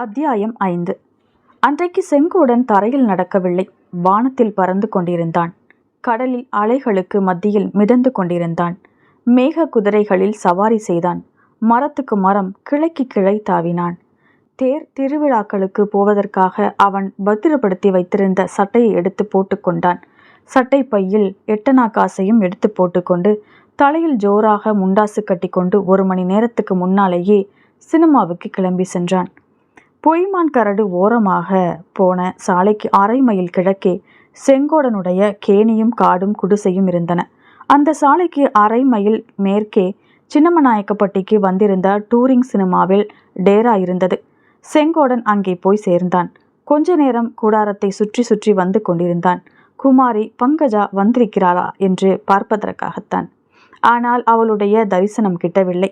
அத்தியாயம் ஐந்து. அன்றைக்கு செங்கோடன் தரையில் நடக்கவில்லை. வானத்தில் பறந்து கொண்டிருந்தான். கடலில் அலைகளுக்கு மத்தியில் மிதந்து கொண்டிருந்தான். மேக குதிரைகளில் சவாரி செய்தான். மரத்துக்கு மரம் கிளைக்கு கிளை தாவினான். தேர் திருவிழாக்களுக்கு போவதற்காக அவன் பத்திரப்படுத்தி வைத்திருந்த சட்டையை எடுத்து போட்டுக்கொண்டான் சட்டை பையில் எட்டனா காசையும் எடுத்து போட்டுக்கொண்டு தலையில் ஜோராக முண்டாசு கட்டிக்கொண்டு ஒரு மணி நேரத்துக்கு முன்னாலேயே சினிமாவுக்கு கிளம்பி சென்றான். பொய்மான் கரடு ஓரமாக போன சாலைக்கு அரை மைல் கிழக்கே செங்கோடனுடைய கேணியும் காடும் குடிசையும் இருந்தன. அந்த சாலைக்கு அரை மைல் மேற்கே சின்னமநாயக்கப்பட்டிக்கு வந்திருந்த டூரிங் சினிமாவில் டேரா இருந்தது. செங்கோடன் அங்கே போய் சேர்ந்தான். கொஞ்ச நேரம் கூடாரத்தை சுற்றி சுற்றி வந்து கொண்டிருந்தான். குமாரி பங்கஜா வந்திருக்கிறாளா என்று பார்ப்பதற்காகத்தான். ஆனால் அவளுடைய தரிசனம் கிட்டவில்லை.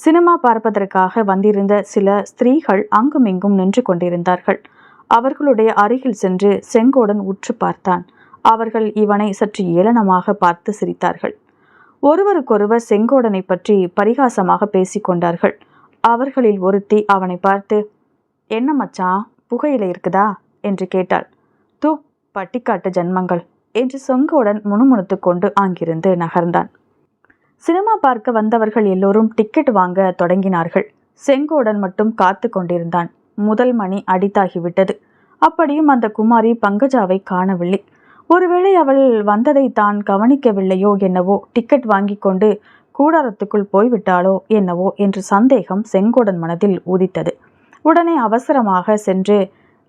சினிமா பார்ப்பதற்காக வந்திருந்த சில ஸ்திரீகள் அங்குமிங்கும் நின்று கொண்டிருந்தார்கள். அவர்களுடைய அருகில் சென்று செங்கோடன் உற்று பார்த்தான். அவர்கள் இவனை சற்று ஏளனமாக பார்த்து சிரித்தார்கள். ஒருவருக்கொருவர் செங்கோடனை பற்றி பரிகாசமாக பேசிக்கொண்டார்கள் அவர்களில் ஒருத்தி அவனை பார்த்து என்ன மச்சான் புகையில இருக்குதா? என்று கேட்டாள். தூ பட்டிக்காட்டு ஜன்மங்கள் என்று செங்கோடன் முணுமுணுத்து கொண்டு அங்கிருந்து நகர்ந்தான். சினிமா பார்க்க வந்தவர்கள் எல்லோரும் டிக்கெட் வாங்க தொடங்கினார்கள். செங்கோடன் மட்டும் காத்து கொண்டிருந்தான். முதல் மணி அடித்தாகிவிட்டது. அப்படியும் அந்த குமாரி பங்கஜாவை காணவில்லை. ஒருவேளை அவள் வந்ததை தான் கவனிக்கவில்லையோ என்னவோ டிக்கெட் வாங்கி கொண்டு கூடாரத்துக்குள் போய்விட்டாளோ என்னவோ என்று சந்தேகம் செங்கோடன் மனதில் உதித்தது உடனே அவசரமாக சென்று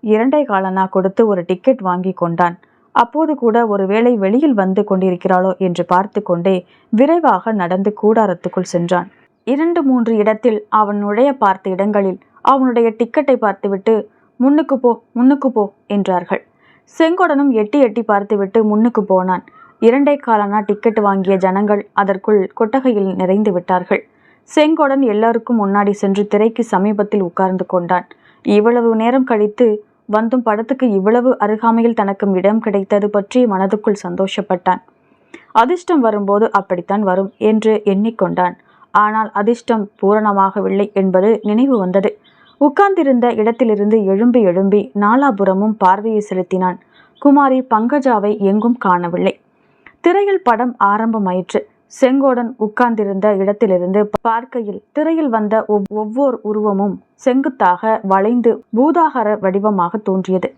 இரண்டை காலனா கொடுத்து ஒரு டிக்கெட் வாங்கி கொண்டான். அப்போது கூட ஒருவேளை வெளியில் வந்து கொண்டிருக்கிறாளோ என்று பார்த்து கொண்டே விரைவாக நடந்து கூடாரத்துக்குள் சென்றான். இரண்டு மூன்று இடத்தில் அவன் நுழைய பார்த்த இடங்களில் அவனுடைய டிக்கெட்டை பார்த்துவிட்டு முன்னுக்கு போ முன்னுக்கு போ என்றார்கள். செங்கோடனும் எட்டி எட்டி பார்த்துவிட்டு முன்னுக்கு போனான். இரண்டே காலனா டிக்கெட் வாங்கிய ஜனங்கள் அதற்குள் கொட்டகையில் நிறைந்து விட்டார்கள். செங்கோடன் எல்லாருக்கும் முன்னாடி சென்று திரைக்கு சமீபத்தில் உட்கார்ந்து கொண்டான். இவ்வளவு நேரம் கழித்து வந்தும் படத்துக்கு இவ்வளவு அருகாமையில் தனக்கும் இடம் கிடைத்தது பற்றி மனதுக்குள் சந்தோஷப்பட்டான். அதிர்ஷ்டம் வரும்போது அப்படித்தான் வரும் என்று எண்ணிக்கொண்டான். ஆனால் அதிர்ஷ்டம் பூரணமாகவில்லை என்பது நினைவு வந்தது. உட்கார்ந்திருந்த இடத்திலிருந்து எழும்பி எழும்பி நாலாபுரமும் பார்வையை செலுத்தினான். குமாரி பங்கஜாவை எங்கும் காணவில்லை. திரையில் படம் ஆரம்பமாயிற்று. செங்கோடன் உட்கார்ந்திருந்த இடத்திலிருந்து பார்க்கையில் திரையில் வந்த ஒவ்வொரு உருவமும் செங்குத்தாக வளைந்து பூதாகர வடிவமாக தோன்றியது.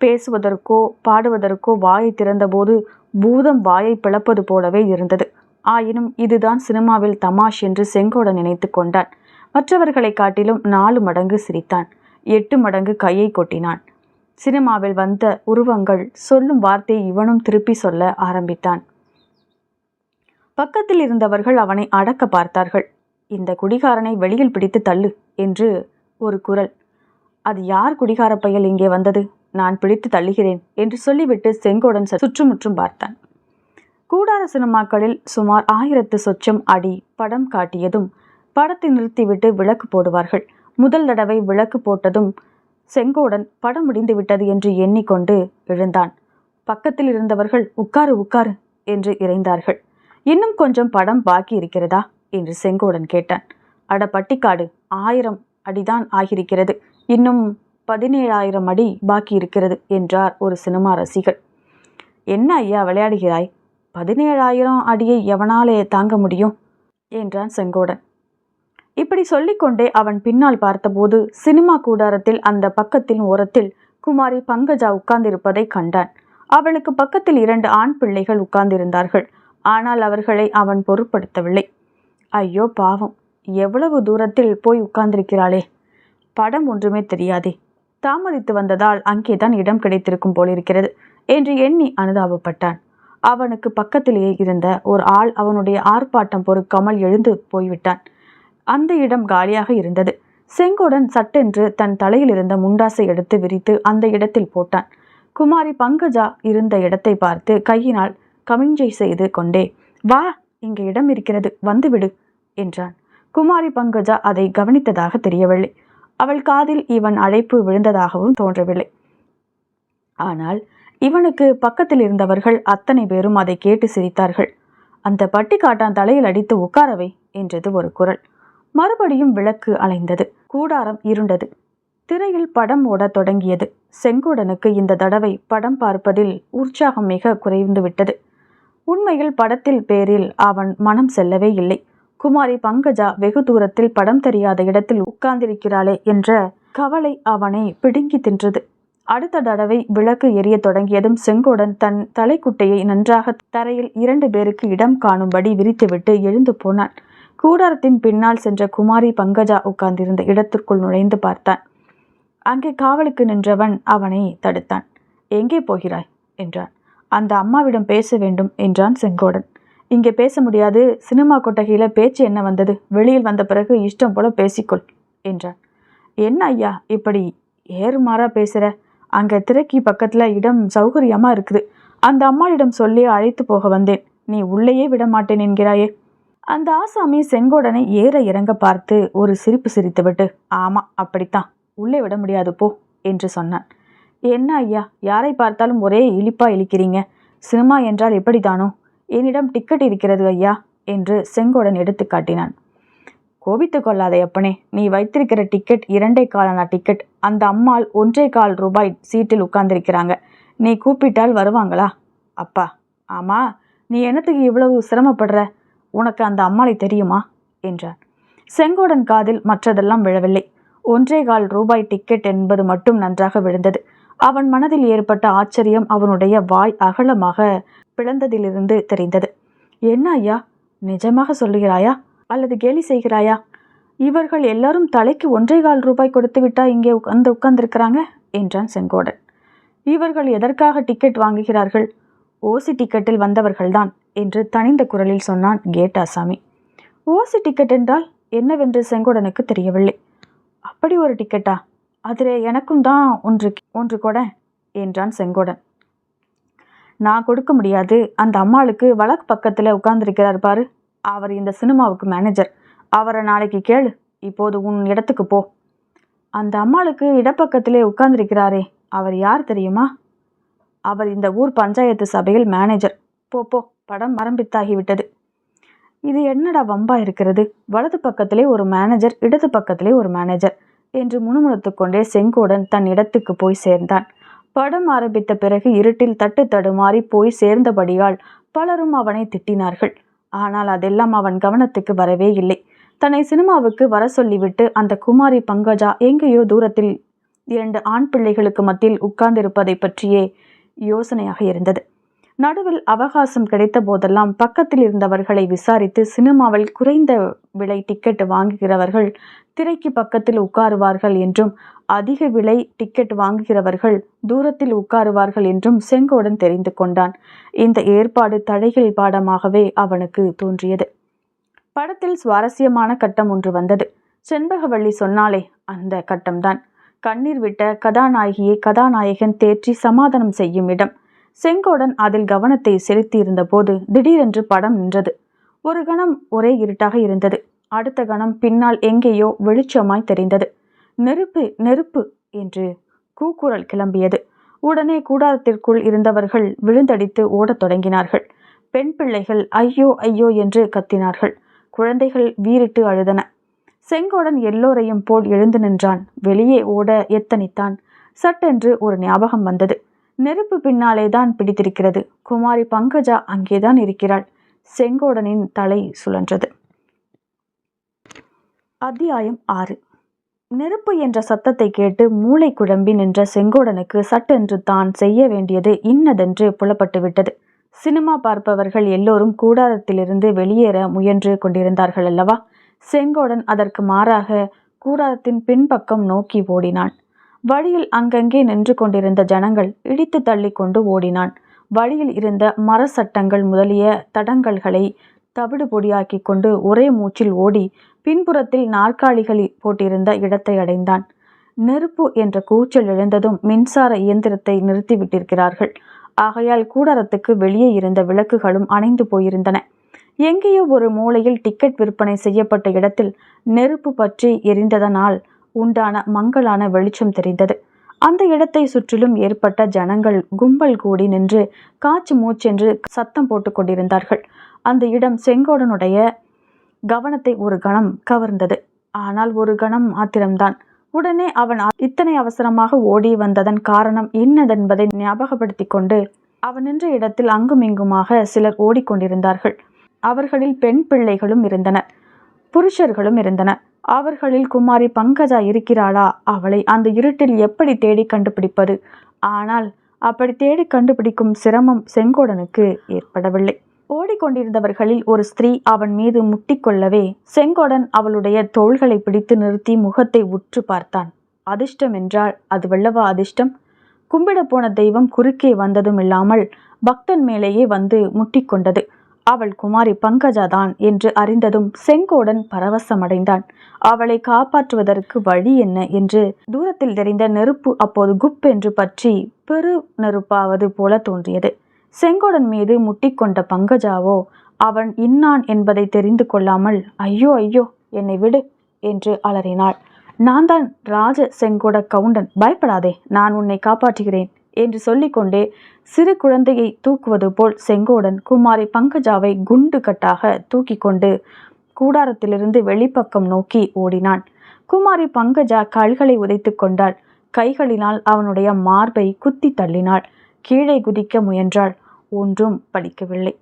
பேசுவதற்கோ பாடுவதற்கோ வாயை திறந்தபோது பூதம் வாயை பிளப்பது போலவே இருந்தது. ஆயினும் இதுதான் சினிமாவில் தமாஷ் என்று செங்கோடன் நினைத்து கொண்டான். மற்றவர்களை காட்டிலும் நாலு மடங்கு சிரித்தான். எட்டு மடங்கு கையை கொட்டினான். சினிமாவில் வந்த உருவங்கள் சொல்லும் வார்த்தையை இவனும் திருப்பி சொல்ல ஆரம்பித்தான். பக்கத்தில் இருந்தவர்கள் அவனை அடக்க பார்த்தார்கள். இந்த குடிகாரனை வெளியில் பிடித்து தள்ளு என்று ஒரு குரல். அது யார் குடிகார பயல் இங்கே வந்தது? நான் பிடித்து தள்ளுகிறேன் என்று சொல்லிவிட்டு செங்கோடன் சுற்றுமுற்றும் பார்த்தான். கூடார சினிமாக்களில் சுமார் ஆயிரத்து சொச்சம் அடி படம் காட்டியதும் படத்தை நிறுத்திவிட்டு விளக்கு போடுவார்கள். முதல் தடவை விளக்கு போட்டதும் செங்கோடன் படம் முடிந்து விட்டது என்று எண்ணிக்கொண்டு எழுந்தான். பக்கத்தில் இருந்தவர்கள் உட்காரு உட்காரு என்று இறைந்தார்கள். இன்னும் கொஞ்சம் படம் பாக்கி இருக்கிறதா? என்று செங்கோடன் கேட்டான். அட பட்டிக்காடு ஆயிரம் அடிதான் ஆகியிருக்கிறது. இன்னும் பதினேழாயிரம் அடி பாக்கி இருக்கிறது என்றார் ஒரு சினிமா ரசிகர் என்ன ஐயா விளையாடுகிறாய்? பதினேழாயிரம் அடியை எவனாலே தாங்க முடியும்? என்றான் செங்கோடன். இப்படி சொல்லிக்கொண்டே அவன் பின்னால் பார்த்தபோது சினிமா கூடாரத்தில் அந்த பக்கத்தின் ஓரத்தில் குமாரி பங்கஜா உட்கார்ந்திருப்பதை கண்டான். அவளுக்கு பக்கத்தில் இரண்டு ஆண் பிள்ளைகள் உட்கார்ந்திருந்தார்கள். ஆனால் அவர்களை அவன் பொருட்படுத்தவில்லை. ஐயோ பாவம். எவ்வளவு தூரத்தில் போய் உட்கார்ந்திருக்கிறாளே. படம் ஒன்றுமே தெரியாதே. தாமதித்து வந்ததால் அங்கேதான் இடம் கிடைத்திருக்கும் போலிருக்கிறது என்று எண்ணி அனுதாபப்பட்டான். அவனுக்கு பக்கத்திலேயே இருந்த ஒரு ஆள் அவனுடைய ஆர்ப்பாட்டம் பொறுக்காமல் எழுந்து போய்விட்டான். அந்த இடம் காலியாக இருந்தது. செங்கோடன் சட்டென்று தன் தலையில் இருந்த முண்டாசை எடுத்து விரித்து அந்த இடத்தில் போட்டான். குமாரி பங்கஜா இருந்த இடத்தை பார்த்து கையினால் கமிஞ்சை செய்து கொண்டே வா இங்கே இடம் இருக்கிறது வந்துவிடு என்றான். குமாரி பங்கஜா அதை கவனித்ததாக தெரியவில்லை. அவள் காதில் இவன் அழைப்பு விழுந்ததாகவும் தோன்றவில்லை. ஆனால் இவனுக்கு பக்கத்தில் இருந்தவர்கள் அத்தனை பேரும் அதை கேட்டு சிரித்தார்கள். அந்த பட்டிக்காட்டான் தலையில் அடித்து உட்காரவை என்றது ஒரு குரல். மறுபடியும் விளக்கு அலைந்தது. கூடாரம் இருண்டது. திரையில் படம் ஓடத் தொடங்கியது. செங்கோடனுக்கு இந்த தடவை படம் பார்ப்பதில் உற்சாகம் மிக குறைந்து விட்டது. உண்மையில் படத்தில் பேரில் அவன் மனம் செல்லவே இல்லை. குமாரி பங்கஜா வெகு தூரத்தில் படம் தெரியாத இடத்தில் உட்கார்ந்திருக்கிறாளே என்ற கவலை அவனை பிடுங்கி தின்றது. அடுத்த தடவை விளக்கு எரிய தொடங்கியதும் செங்கோடன் தன் தலைக்குட்டையை நன்றாக தரையில் இரண்டு பேருக்கு இடம் காணும்படி விரித்துவிட்டு எழுந்து போனான். கூடாரத்தின் பின்னால் சென்ற குமாரி பங்கஜா உட்கார்ந்திருந்த இடத்திற்குள் நுழைந்து பார்த்தான். அங்கே காவலுக்கு நின்றவன் அவனை தடுத்தான். எங்கே போகிறாய்? என்றான். அந்த அம்மாவிடம் பேச வேண்டும் என்றான் செங்கோடன். இங்கே பேச முடியாது. சினிமா கொட்டகையில் பேச்சு என்ன வந்தது? வெளியில் வந்த பிறகு இஷ்டம் போல பேசிக்கொள் என்றான் என்ன ஐயா இப்படி ஏறுமாறா பேசுகிற அங்கே திரைக்கு பக்கத்தில் இடம் சௌகரியமாக இருக்குது. அந்த அம்மாளிடம் சொல்லி அழைத்து போக வந்தேன். நீ உள்ளேயே விட மாட்டேன் என்கிறாயே. அந்த ஆசாமி செங்கோடனை ஏற இறங்க பார்த்து ஒரு சிரிப்பு சிரித்துவிட்டு ஆமாம் அப்படித்தான். உள்ளே விட முடியாது போ என்று சொன்னான். என்ன ஐயா? யாரை பார்த்தாலும் ஒரே இழிப்பா இழிக்கிறீங்க? சினிமா என்றால் எப்படித்தானோ என்னிடம் டிக்கெட் இருக்கிறது ஐயா என்று செங்கோடன் எடுத்து காட்டினான். கோபித்து கொள்ளாதே அப்பனே நீ வைத்திருக்கிற டிக்கெட் இரண்டே காலான டிக்கெட் அந்த அம்மாள் ஒன்றே கால் ரூபாய் சீட்டில் உட்கார்ந்திருக்கிறாங்க. நீ கூப்பிட்டால் வருவாங்களா? அப்பா ஆமா நீ என்னத்துக்கு இவ்வளவு சிரமப்படுற? உனக்கு அந்த அம்மாளை தெரியுமா? என்றான். செங்கோடன் காதில் மற்றதெல்லாம் விழவில்லை. ஒன்றே கால் ரூபாய் டிக்கெட் என்பது மட்டும் நன்றாக விழுந்தது. அவன் மனதில் ஏற்பட்ட ஆச்சரியம் அவனுடைய வாய் அகலமாக பிளந்ததிலிருந்து தெரிந்தது. என்ன ஐயா? நிஜமாக சொல்லுகிறாயா? அல்லது கேலி செய்கிறாயா? இவர்கள் எல்லாரும் தலைக்கு ஒன்றே கால் ரூபாய் கொடுத்து விட்டா இங்கே உட்காந்து உட்கார்ந்துருக்கிறாங்க? என்றான் செங்கோடன். இவர்கள் எதற்காக டிக்கெட் வாங்குகிறார்கள்? ஓசி டிக்கெட்டில் வந்தவர்கள்தான் என்று தனிந்த குரலில் சொன்னான் கேட்டாசாமி. ஓசி டிக்கெட் என்றால் என்னவென்று செங்கோடனுக்கு தெரியவில்லை. அப்படி ஒரு டிக்கெட்டா? அதில் எனக்கும் தான் ஒன்று ஒன்று கூட என்றான் செங்கோடன். நான் கொடுக்க முடியாது. அந்த அம்மாளுக்கு வழக்கு பக்கத்தில் உட்கார்ந்துருக்கிறார் பாரு. அவர் இந்த சினிமாவுக்கு மேனேஜர் அவரை நாளைக்கு கேளு. இப்போது உன் இடத்துக்கு போ. அந்த அம்மாளுக்கு இடப்பக்கத்திலே உட்கார்ந்திருக்கிறாரே. அவர் யார் தெரியுமா? அவர் இந்த ஊர் பஞ்சாயத்து சபையில் மேனேஜர் போ போ. படம் மரம்பித்தாகிவிட்டது. இது என்னடா வம்பா இருக்கிறது? வலது பக்கத்திலே ஒரு மேனேஜர் இடது பக்கத்திலே ஒரு மேனேஜர் என்று முணுமுணுத்துக் கொண்டே செங்கோடன் தன் இடத்துக்கு போய் சேர்ந்தான். படம் ஆரம்பித்த பிறகு இருட்டில் தட்டு தடுமாறி போய் சேர்ந்தபடியால் பலரும் அவனை திட்டினார்கள். ஆனால் அதெல்லாம் அவன் கவனத்துக்கு வரவே இல்லை. தன்னை சினிமாவுக்கு வர சொல்லிவிட்டு அந்த குமாரி பங்கஜா எங்கேயோ தூரத்தில் இரண்டு ஆண் பிள்ளைகளுக்கு மத்தியில் உட்கார்ந்திருப்பதை பற்றியே யோசனையாக இருந்தது. நடுவில் அவகாசம் கிடைத்த போதெல்லாம் பக்கத்தில் இருந்தவர்களை விசாரித்து சினிமாவில் குறைந்த விலை டிக்கெட் வாங்குகிறவர்கள் திரைக்கு பக்கத்தில் உட்காருவார்கள் என்றும் அதிக விலை டிக்கெட் வாங்குகிறவர்கள் தூரத்தில் உட்காருவார்கள் என்றும் செங்கோடன் தெரிந்து கொண்டான். இந்த ஏற்பாடு தடைகள் பாடமாகவே அவனுக்கு தோன்றியது. படத்தில் சுவாரஸ்யமான கட்டம் ஒன்று வந்தது. செண்பகவள்ளி சொன்னாலே அந்த கட்டம்தான். கண்ணீர் விட்ட கதாநாயகியை கதாநாயகன் தேற்றி சமாதானம் செய்யும் இடம். செங்கோடன் அதில் கவனத்தை செலுத்தியிருந்த போது திடீரென்று படம் நின்றது. ஒரு கணம் ஒரே இருட்டாக இருந்தது. அடுத்த கணம் பின்னால் எங்கேயோ வெளிச்சமாய் தெரிந்தது. நெருப்பு நெருப்பு என்று கூக்குரல் கிளம்பியது. உடனே கூடாரத்திற்குள் இருந்தவர்கள் விழுந்தடித்து ஓடத் தொடங்கினார்கள். பெண் பிள்ளைகள் ஐயோ ஐயோ என்று கத்தினார்கள். குழந்தைகள் வீறிட்டு அழுதன. செங்கோடன் எல்லோரையும் போல் எழுந்து நின்றான். வெளியே ஓட எத்தனித்தான். சட்டென்று ஒரு ஞாபகம் வந்தது. நெருப்பு பின்னாலே தான் பிடித்திருக்கிறது. குமாரி பங்கஜா அங்கேதான் இருக்கிறாள். செங்கோடனின் தலை சுழன்றது. அத்தியாயம் ஆறு. நெருப்பு என்ற சத்தத்தை கேட்டு மூளை குழம்பி நின்ற செங்கோடனுக்கு சட்டென்று தான் செய்ய வேண்டியது இன்னதென்று புலப்பட்டு விட்டது. சினிமா பார்ப்பவர்கள் எல்லோரும் கூடாரத்திலிருந்து வெளியேற முயன்று கொண்டிருந்தார்கள் அல்லவா? செங்கோடன் அதற்கு மாறாக கூடாரத்தின் பின்பக்கம் நோக்கி ஓடினான். வழியில் அங்கங்கே நின்று கொண்டிருந்த ஜனங்கள் இடித்து தள்ளி கொண்டு ஓடினான். வழியில் இருந்த மர சட்டங்கள் முதலிய தடங்கல்களை தவிடு பொடியாக்கி கொண்டு ஒரே மூச்சில் ஓடி பின்புறத்தில் நாற்காலிகள் போட்டிருந்த இடத்தை அடைந்தான். நெருப்பு என்ற கூச்சல் எழுந்ததும் மின்சார இயந்திரத்தை நிறுத்திவிட்டிருக்கிறார்கள். ஆகையால் கூடாரத்துக்கு வெளியே இருந்த விளக்குகளும் அணைந்து போயிருந்தன. எங்கேயோ ஒரு மூலையில் டிக்கெட் விற்பனை செய்யப்பட்ட இடத்தில் நெருப்பு பற்றி எரிந்ததனால் உண்டான மங்கலான வெளிச்சம் தெரிந்தது. அந்த இடத்தை சுற்றிலும் ஏற்பட்ட ஜனங்கள் கும்பல் கூடி நின்று காச்சு மூச்சென்று சத்தம் போட்டு கொண்டிருந்தார்கள். அந்த இடம் செங்கோடனுடைய கவனத்தை ஒரு கணம் கவர்ந்தது. ஆனால் ஒரு கணம் மாத்திரம்தான். உடனே அவன் இத்தனை அவசரமாக ஓடி வந்ததன் காரணம் என்னதென்பதை ஞாபகப்படுத்தி கொண்டு அவன் நின்ற இடத்தில் அங்குமிங்குமாக சிலர் ஓடிக்கொண்டிருந்தார்கள். அவர்களில் பெண் பிள்ளைகளும் இருந்தனர். புருஷர்களும் இருந்தனர் அவர்களில் குமாரி பங்கஜா இருக்கிறாளா? அவளை அந்த இருட்டில் எப்படி தேடி கண்டுபிடிப்பது? ஆனால் அப்படி தேடி கண்டுபிடிக்கும் சிரமம் செங்கோடனுக்கு ஏற்படவில்லை. ஓடிக்கொண்டிருந்தவர்களில் ஒரு ஸ்திரீ அவன் மீது முட்டிக்கொள்ளவே செங்கோடன் அவளுடைய தோள்களை பிடித்து நிறுத்தி முகத்தை உற்று பார்த்தான். அதிர்ஷ்டம் என்றால் அது வெள்ளவா அதிர்ஷ்டம்? கும்பிட போன தெய்வம் குறுக்கே வந்ததும் இல்லாமல் பக்தன் மேலேயே வந்து முட்டிக்கொண்டது அவள் குமாரி பங்கஜாதான் என்று அறிந்ததும் செங்கோடன் பரவசமடைந்தான். அவளை காப்பாற்றுவதற்கு வழி என்ன என்று தூரத்தில் தெரிந்த நெருப்பு அப்போது குப் என்று பற்றி பெரு நெருப்பாவது போல தோன்றியது. செங்கோடன் மீது முட்டிக்கொண்ட பங்கஜாவோ அவன் இன்னான் என்பதை தெரிந்து கொள்ளாமல் ஐயோ ஐயோ என்னை விடு என்று அலறினாள். நான் தான் ராஜ செங்கோட கவுண்டன். பயப்படாதே நான் உன்னை காப்பாற்றுகிறேன். என்று சொல்லிக்கொண்டே சிறு குழந்தையை தூக்குவது போல் செங்கோடன் குமாரி பங்கஜாவை குண்டு கட்டாக தூக்கி கொண்டு கூடாரத்திலிருந்து வெளிப்பக்கம் நோக்கி ஓடினான். குமாரி பங்கஜா கால்களை உதைத்து கொண்டாள். கைகளினால் அவனுடைய மார்பை குத்தி தள்ளினாள். கீழே குதிக்க முயன்றாள். ஒன்றும் பலிக்கவில்லை.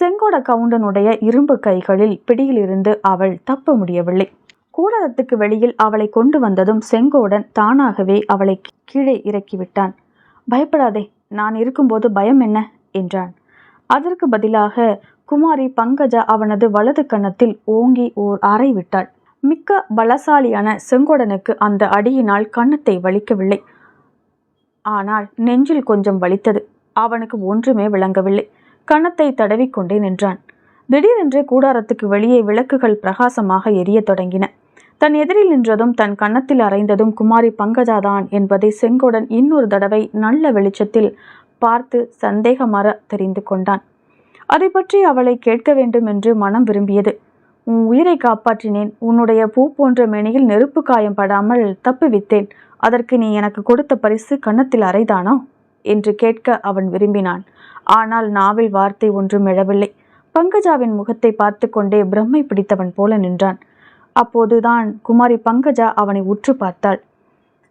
செங்கோட கவுண்டனுடைய இரும்பு கைகளில் பிடியிலிருந்து அவள் தப்ப முடியவில்லை. கூடாரத்துக்கு வெளியில் அவளை கொண்டு வந்ததும் செங்கோடன் தானாகவே அவளை கீழே இறக்கிவிட்டான். பயப்படாதே நான் இருக்கும்போது பயம் என்ன? என்றான். அதற்கு பதிலாக குமாரி பங்கஜா அவனது வலது கன்னத்தில் ஓங்கி ஓர் அறை விட்டாள். மிக்க பலசாலியான செங்கோடனுக்கு அந்த அடியினால் கன்னத்தை வலிக்கவில்லை. ஆனால் நெஞ்சில் கொஞ்சம் வலித்தது. அவனுக்கு ஒன்றுமே விளங்கவில்லை. கன்னத்தை தடவிக்கொண்டே நின்றான். திடீரென்று கூடாரத்துக்கு வெளியே விளக்குகள் பிரகாசமாக எரிய தொடங்கின. தன் எதிரில் நின்றதும் தன் கன்னத்தில் அறைந்ததும் குமாரி பங்கஜாதான் என்பதை செங்கோடன் இன்னொரு தடவை நல்ல வெளிச்சத்தில் பார்த்து சந்தேகமற தெரிந்து கொண்டான். அதை பற்றி அவளை கேட்க வேண்டும் என்று மனம் விரும்பியது. உன் உயிரை காப்பாற்றினேன். உன்னுடைய பூ போன்ற மேனியில் நெருப்பு காயம் படாமல் தப்புவித்தேன் அதற்கு நீ எனக்கு கொடுத்த பரிசு கன்னத்தில் அறைதானோ? என்று கேட்க அவன் விரும்பினான். ஆனால் நாவில் வார்த்தை ஒன்றும் எழவில்லை. பங்கஜாவின் முகத்தை பார்த்து கொண்டே பிரம்மை பிடித்தவன் போல நின்றான். அப்போதுதான் குமாரி பங்கஜா அவனை உற்று பார்த்தாள்.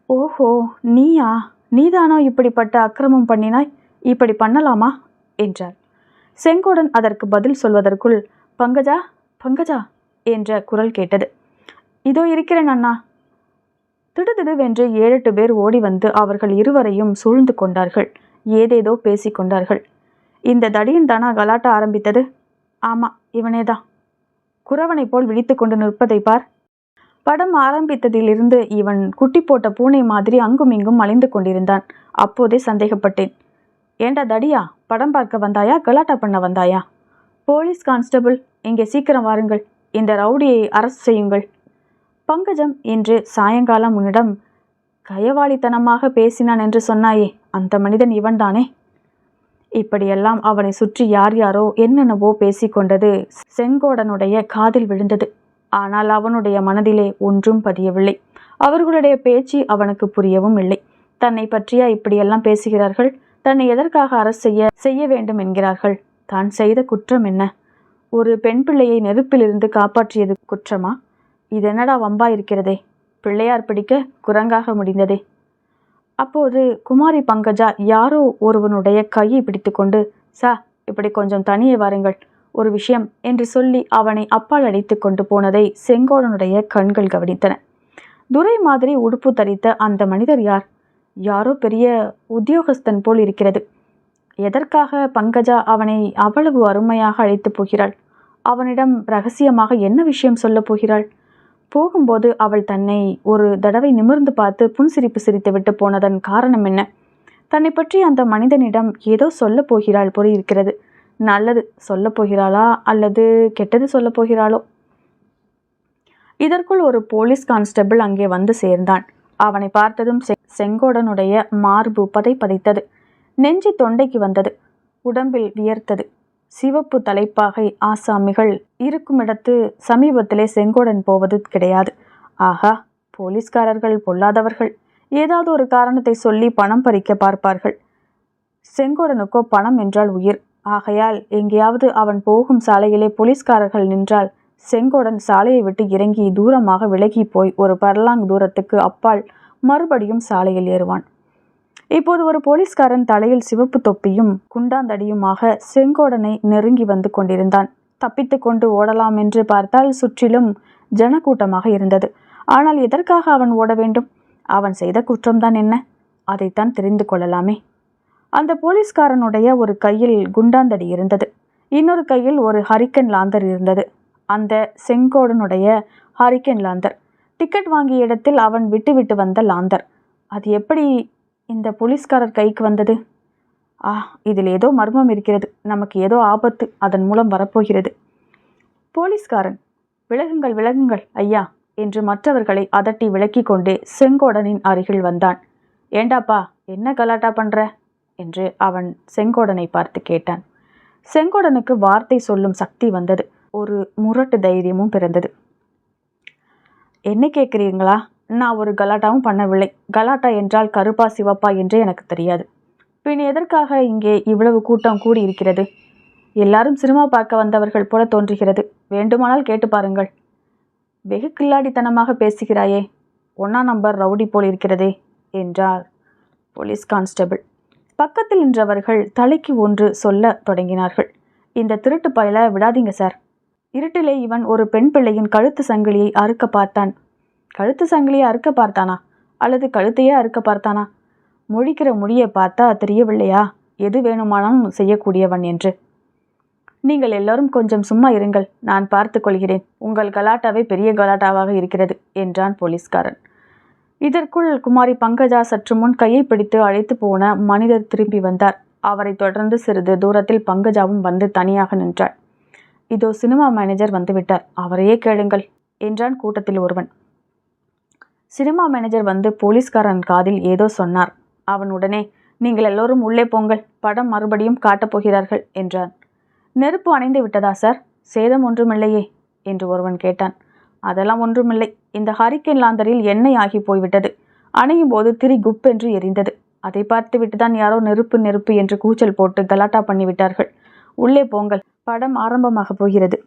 ஓஹோ நீயா? நீதானோ இப்படிப்பட்ட அக்கிரமம் பண்ணினாய்? இப்படி பண்ணலாமா? என்றாள். செங்கோடன் அதற்கு பதில் சொல்வதற்குள் பங்கஜா பங்கஜா என்ற குரல் கேட்டது. இதோ இருக்கிறேன் அண்ணா. திடுதிடுவென்று ஏழெட்டு பேர் ஓடி வந்து அவர்கள் இருவரையும் சூழ்ந்து கொண்டார்கள். ஏதேதோ பேசிக்கொண்டார்கள் இந்த தடியின் தானா கலாட்ட ஆரம்பித்தது? ஆமா இவனேதான். குறவனைப் போல் விழித்து கொண்டு நிற்பதை பார். படம் ஆரம்பித்ததிலிருந்து இவன் குட்டி போட்ட பூனை மாதிரி அங்கும் இங்கும் அலைந்து கொண்டிருந்தான். அப்போதே சந்தேகப்பட்டேன். ஏண்டா தடியா? படம் பார்க்க வந்தாயா? கலாட்டா பண்ண வந்தாயா? போலீஸ் கான்ஸ்டபிள் இங்கே சீக்கிரம் வாருங்கள். இந்த ரவுடியை அரஸ்ட் செய்யுங்கள். பங்கஜம் இன்று சாயங்காலம் உன்னிடம் கயவாளித்தனமாக பேசினான் என்று சொன்னாயே அந்த மனிதன் இவன்தானே? இப்படியெல்லாம் அவனை சுற்றி யார் யாரோ என்னென்னவோ பேசிக்கொண்டது. செங்கோடனுடைய காதில் விழுந்தது. ஆனால் அவனுடைய மனதிலே ஒன்றும் பதியவில்லை. அவர்களுடைய பேச்சு அவனுக்கு புரியவும் இல்லை. தன்னை பற்றியா இப்படியெல்லாம் பேசுகிறார்கள்? தன்னை எதற்காக அரசு செய்ய செய்ய வேண்டும் என்கிறார்கள்? தான் செய்த குற்றம் என்ன? ஒரு பெண் பிள்ளையை நெருப்பிலிருந்து காப்பாற்றியது குற்றமா? இது என்னடா வம்பா இருக்கிறதே. பிள்ளையார் பிடிக்க குரங்காக முடிந்ததே. அப்போது குமாரி பங்கஜா யாரோ ஒருவனுடைய கையை பிடித்துக்கொண்டு சா இப்படி கொஞ்சம் தனியே வாருங்கள். ஒரு விஷயம் என்று சொல்லி அவனை அப்பால் அழைத்து கொண்டு போனதை செங்கோடனுடைய கண்கள் கவனித்தன. துரை மாதிரி உடுப்பு தரித்த அந்த மனிதர் யார்? யாரோ பெரிய உத்தியோகஸ்தன் போல் இருக்கிறது. எதற்காக பங்கஜா அவனை அவ்வளவு அருமையாக அழைத்து போகிறாள்? அவனிடம் ரகசியமாக என்ன விஷயம் சொல்லப் போகிறாள்? போகும்போது அவள் தன்னை ஒரு தடவை நிமிர்ந்து பார்த்து புன்சிரிப்பு சிரித்துவிட்டு போனதன் காரணம் என்ன? தன்னை பற்றி அந்த மனிதனிடம் ஏதோ சொல்லப் போகிறாள் போல இருக்கிறது. நல்லது சொல்லப் போகிறாளா அல்லது கெட்டது சொல்லப் போகிறாளோ? இதற்குள் ஒரு போலீஸ் கான்ஸ்டபிள் அங்கே வந்து சேர்ந்தான். அவனை பார்த்ததும் செங்கோடனுடைய மார்பு பதை பதைத்தது. நெஞ்சு தொண்டைக்கு வந்தது. உடம்பில் வியர்த்தது. சிவப்பு தலைப்பாகை ஆசாமிகள் இருக்குமிடத்து சமீபத்திலே செங்கோடன் போவது கிடையாது. ஆகா போலீஸ்காரர்கள் பொல்லாதவர்கள். ஏதாவது ஒரு காரணத்தை சொல்லி பணம் பறிக்க பார்ப்பார்கள். செங்கோடனுக்கோ பணம் என்றால் உயிர். ஆகையால் எங்கேயாவது அவன் போகும் சாலையிலே போலீஸ்காரர்கள் நின்றால் செங்கோடன் சாலையை விட்டு இறங்கி தூரமாக விலகி போய் ஒரு பர்லாங் தூரத்துக்கு அப்பால் மறுபடியும் சாலையில் ஏறுவான். இப்போது ஒரு போலீஸ்காரன் தலையில் சிவப்பு தொப்பியும் குண்டாந்தடியுமாக செங்கோடனை நெருங்கி வந்து கொண்டிருந்தான். தப்பித்து கொண்டு ஓடலாம் என்று பார்த்தால் சுற்றிலும் ஜனக்கூட்டமாக இருந்தது. ஆனால் எதற்காக அவன் ஓட வேண்டும்? அவன் செய்த குற்றம்தான் என்ன? அதைத்தான் தெரிந்து கொள்ளலாமே. அந்த போலீஸ்காரனுடைய ஒரு கையில் குண்டாந்தடி இருந்தது. இன்னொரு கையில் ஒரு ஹரிக்கன் லாந்தர் இருந்தது. அந்த செங்கோடனுடைய ஹரிக்கன் லாந்தர். டிக்கெட் வாங்கிய இடத்தில் அவன் விட்டு விட்டு வந்த லாந்தர். அது எப்படி இந்த போலீஸ்காரர் கைக்கு வந்தது. ஆ இதில் ஏதோ மர்மம் இருக்கிறது. நமக்கு ஏதோ ஆபத்து அதன் மூலம் வரப்போகிறது. போலீஸ்காரன் விலகுங்கள் விலகுங்கள் ஐயா என்று மற்றவர்களை அதட்டி விளக்கி கொண்டே செங்கோடனின் அருகில் வந்தான். ஏண்டாப்பா என்ன கலாட்டா பண்ற? என்று அவன் செங்கோடனை பார்த்து கேட்டான். செங்கோடனுக்கு வார்த்தை சொல்லும் சக்தி வந்தது. ஒரு முரட்டு தைரியமும் பிறந்தது. என்ன கேட்குறீங்களா நான் ஒரு கலாட்டாவும் பண்ணவில்லை. கலாட்டா என்றால் கருப்பா சிவப்பா என்றே எனக்கு தெரியாது. பின் எதற்காக இங்கே இவ்வளவு கூட்டம் கூடி இருக்கிறது எல்லாரும் சினிமா பார்க்க வந்தவர்கள் போல தோன்றுகிறது. வேண்டுமானால் கேட்டு பாருங்கள். வெகு கில்லாடித்தனமாக பேசுகிறாயே. ஒன்னா நம்பர் ரவுடி போல் இருக்கிறதே என்றார் போலீஸ் கான்ஸ்டபிள். பக்கத்தில் நின்றவர்கள் தலைக்கு ஒன்று சொல்ல தொடங்கினார்கள். இந்த திருட்டு பயல விடாதீங்க சார். இருட்டிலே இவன் ஒரு பெண் பிள்ளையின் கழுத்து சங்கிலியை அறுக்க பார்த்தான். கழுத்து சங்கிலியை அறுக்க பார்த்தானா? அல்லது கழுத்தையே அறுக்க பார்த்தானா? முழிக்கிற முடியை பார்த்தா தெரியவில்லையா? எது வேணுமானாலும் செய்யக்கூடியவன் என்று. நீங்கள் எல்லாரும் கொஞ்சம் சும்மா இருங்கள் நான் பார்த்து கொள்கிறேன். உங்கள் கலாட்டாவே பெரிய கலாட்டாவாக இருக்கிறது என்றான் போலீஸ்காரன். இதற்குள் குமாரி பங்கஜா சற்று முன் கையை பிடித்து அழைத்து போன மனிதர் திரும்பி வந்தார். அவரை தொடர்ந்து சிறிது தூரத்தில் பங்கஜாவும் வந்து தனியாக நின்றாள். இதோ சினிமா மேனேஜர் வந்துவிட்டார் அவரையே கேளுங்கள் என்றான் கூட்டத்தில் ஒருவன். சினிமா மேனேஜர் வந்து போலீஸ்காரன் காதில் ஏதோ சொன்னார். அவன் உடனே நீங்கள் எல்லோரும் உள்ளே போங்கள் படம் மறுபடியும் காட்டப் போகிறார்கள் என்றான். நெருப்பு அணைந்து விட்டதா சார்? சேதம் ஒன்றுமில்லையே என்று ஒருவன் கேட்டான். அதெல்லாம் ஒன்றுமில்லை. இந்த ஹரிக்கேன் லாந்தரில் எண்ணெய் ஆகி போய்விட்டது. அணையும் போது திரி குப்பென்று எரிந்தது. அதை பார்த்துவிட்டு தான் யாரோ நெருப்பு நெருப்பு என்று கூச்சல் போட்டு கலாட்டா பண்ணிவிட்டார்கள். உள்ளே போங்கள். படம் ஆரம்பமாக போகிறது.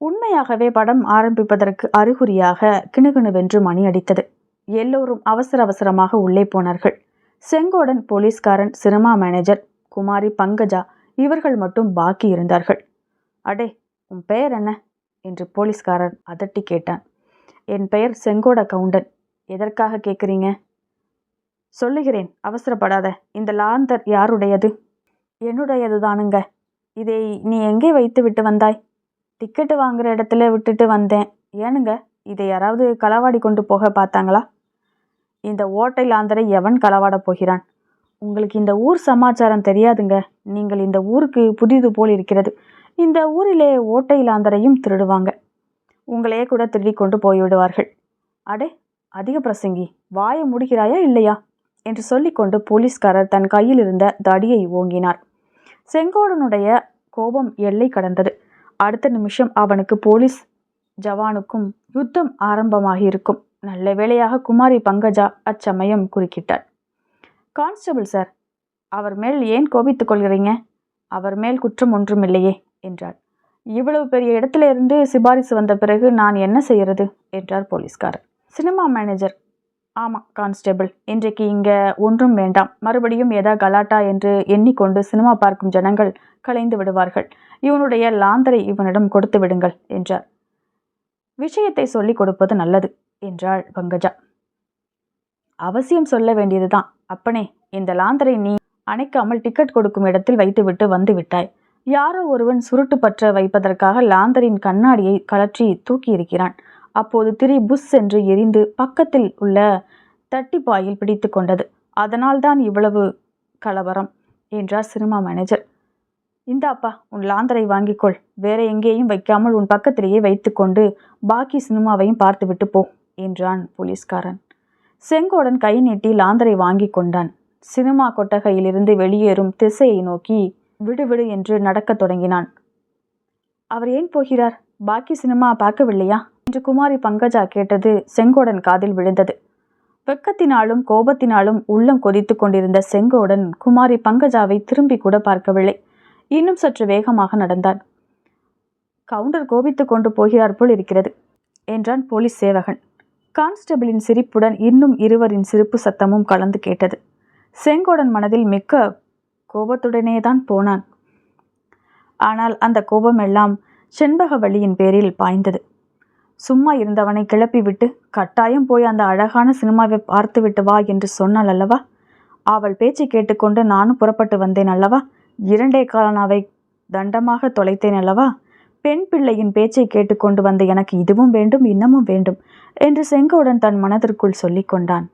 உண்மையாகவே படம் ஆரம்பிப்பதற்கு அறிகுறியாக கிணுகிணுவென்று மணி அடித்தது. எல்லோரும் அவசர அவசரமாக உள்ளே போனார்கள். செங்கோடன் போலீஸ்காரன் சினிமா மேனேஜர் குமாரி பங்கஜா இவர்கள் மட்டும் பாக்கி இருந்தார்கள். அடே உன் பெயர் என்ன? என்று போலீஸ்காரன் அதட்டி கேட்டான். என் பெயர் செங்கோட கவுண்டன். எதற்காக கேட்குறீங்க சொல்லுகிறேன் அவசரப்படாத. இந்த லாந்தர் யாருடையது? என்னுடையது தானுங்க இதை நீ எங்கே வைத்து விட்டு வந்தாய்? டிக்கெட்டு வாங்குற இடத்துல விட்டுட்டு வந்தேன். ஏனுங்க இதை யாராவது களவாடி கொண்டு போக பார்த்தாங்களா? இந்த ஓட்டை லாந்தரை எவன் களவாட போகிறான்? உங்களுக்கு இந்த ஊர் சமாச்சாரம் தெரியாதுங்க. நீங்கள் இந்த ஊருக்கு புதிது போல் இருக்கிறது. இந்த ஊரிலே ஓட்டை லாந்தரையும் திருடுவாங்க. உங்களையே கூட திருடி கொண்டு போய்விடுவார்கள் அடே அதிக பிரசங்கி வாய முடிகிறாயா இல்லையா? என்று சொல்லிக்கொண்டு போலீஸ்காரர் தன் கையில் இருந்த தடியை ஓங்கினார். செங்கோடனுடைய கோபம் எல்லை கடந்தது. அடுத்த நிமிஷம் அவனுக்கு போலீஸ் ஜவானுக்கும் யுத்தம் ஆரம்பமாகியிருக்கும். நல்ல வேளையாக குமாரி பங்கஜா அச்சமயம் குறுக்கிட்டார் கான்ஸ்டபிள் சார் அவர் மேல் ஏன் கோபித்துக் கொள்கிறீங்க? அவர் மேல் குற்றம் ஒன்றுமில்லையே என்றார் இவ்வளவு பெரிய இடத்துல இருந்து சிபாரிசு வந்த பிறகு நான் என்ன செய்யறது? என்றார் போலீஸ்காரர். சினிமா மேனேஜர் ஆமாம் கான்ஸ்டபிள் இன்றைக்கு இங்கே ஒன்றும் வேண்டாம். மறுபடியும் ஏதா கலாட்டா என்று எண்ணிக்கொண்டு சினிமா பார்க்கும் ஜனங்கள் கலைந்து விடுவார்கள். இவனுடைய லாந்தரை இவனிடம் கொடுத்து விடுங்கள் என்றார். விஷயத்தை சொல்லிக் கொடுப்பது நல்லது என்றாள் பங்கஜா. அவசியம் சொல்ல வேண்டியதுதான். அப்பனே இந்த லாந்தரை நீ அணைக்காமல் டிக்கெட் கொடுக்கும் இடத்தில் வைத்துவிட்டு வந்து விட்டாய். யாரோ ஒருவன் சுருட்டு பற்ற வைப்பதற்காக லாந்தரின் கண்ணாடியை கலற்றி தூக்கியிருக்கிறான். அப்போது திரி புஷ் என்று எரிந்து பக்கத்தில் உள்ள தட்டிப்பாயில் பிடித்து கொண்டது. அதனால்தான் இவ்வளவு கலவரம் என்றார் சினிமா மேனேஜர் இந்தாப்பா உன் லாந்தரை வாங்கிக்கொள். வேற எங்கேயும் வைக்காமல் உன் பக்கத்திலேயே வைத்துக்கொண்டு பாக்கி சினிமாவையும் பார்த்துவிட்டு போ என்றான் போலீஸ்காரன். செங்கோடன் கை நீட்டி லாந்தரை வாங்கி கொண்டான். சினிமா கொட்டகையிலிருந்து வெளியேறும் திசையை நோக்கி விடுவிடு என்று நடக்கத் தொடங்கினான். அவர் ஏன் போகிறார்? பாக்கி சினிமா பார்க்கவில்லையா? என்று குமாரி பங்கஜா கேட்டது செங்கோடன் காதில் விழுந்தது. வெக்கத்தினாலும் கோபத்தினாலும் உள்ளம் கொதித்து கொண்டிருந்த செங்கோடன் குமாரி பங்கஜாவை திரும்பி கூட பார்க்கவில்லை. இன்னும் சற்று வேகமாக நடந்தான். கவுண்டர் கோபித்து கொண்டு போகிறார் போல் இருக்கிறது என்றான் போலீஸ் சேவகன். கான்ஸ்டபிளின் சிரிப்புடன் இன்னும் இருவரின் சிரிப்பு சத்தமும் கலந்து கேட்டது. செங்கோடன் மனதில் மிக்க கோபத்துடனே தான் போனான். ஆனால் அந்த கோபமெல்லாம் செண்பகவல்லியின் பேரில் பாய்ந்தது. சும்மா இருந்தவனை கிளப்பிவிட்டு கட்டாயம் போய் அந்த அழகான சினிமாவை பார்த்துவிட்டு வா என்று சொன்னாள் அல்லவா? அவள் பேச்சை கேட்டுக்கொண்டு நானும் புறப்பட்டு வந்தேன் அல்லவா? இரண்டே காலனாவை தண்டமாக தொலைத்தேன் அல்லவா? பெண் பிள்ளையின் பேச்சை கேட்டுக்கொண்டு வந்த எனக்கு இதுவும் வேண்டும் இன்னமும் வேண்டும் என்று செங்கோடன் தன் மனதிற்குள் சொல்லிக் கொண்டான்